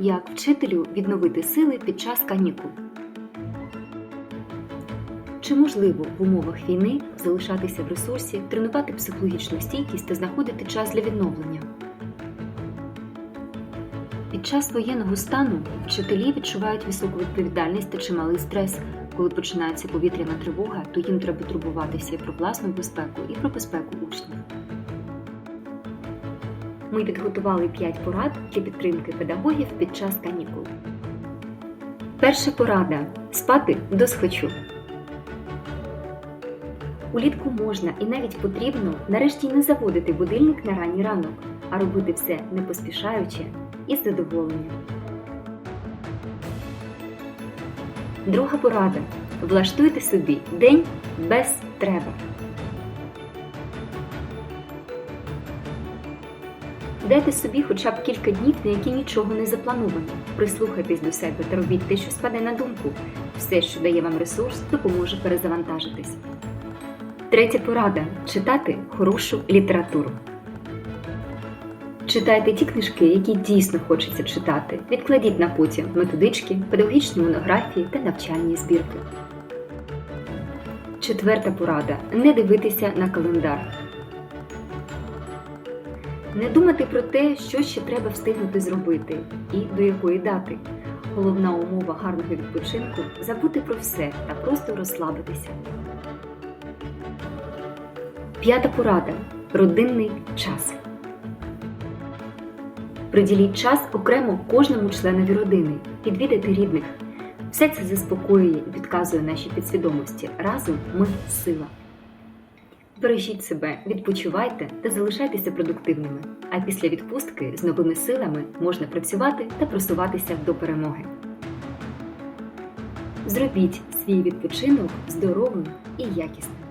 Як вчителю відновити сили під час канікул? Чи можливо в умовах війни залишатися в ресурсі, тренувати психологічну стійкість та знаходити час для відновлення? Під час воєнного стану вчителі відчувають високу відповідальність та чималий стрес. Коли починається повітряна тривога, то їм треба турбуватися і про власну безпеку, і про безпеку учнів. Ми підготували 5 порад для підтримки педагогів під час канікул. Перша порада спати до схочу. Улітку можна і навіть потрібно нарешті не заводити будильник на ранній ранок, а робити все не поспішаючи і з задоволенням. Друга порада. Влаштуйте собі день без треба. Дайте собі хоча б кілька днів, на які нічого не заплановано. Прислухайтесь до себе та робіть те, що спаде на думку. Все, що дає вам ресурс, допоможе перезавантажитись. Третя порада читати хорошу літературу. Читайте ті книжки, які дійсно хочеться читати. Відкладіть на потім методички, педагогічні монографії та навчальні збірки. Четверта порада не дивитися на календар. Не думати про те, що ще треба встигнути зробити і до якої дати. Головна умова гарного відпочинку забути про все та просто розслабитися. П'ята порада родинний час. Приділіть час окремо кожному членові родини, відвідайте рідних. Все це заспокоює і підказує нашій підсвідомості. Разом ми сила. Бережіть себе, відпочивайте та залишайтеся продуктивними. А після відпустки з новими силами можна працювати та просуватися до перемоги. Зробіть свій відпочинок здоровим і якісним.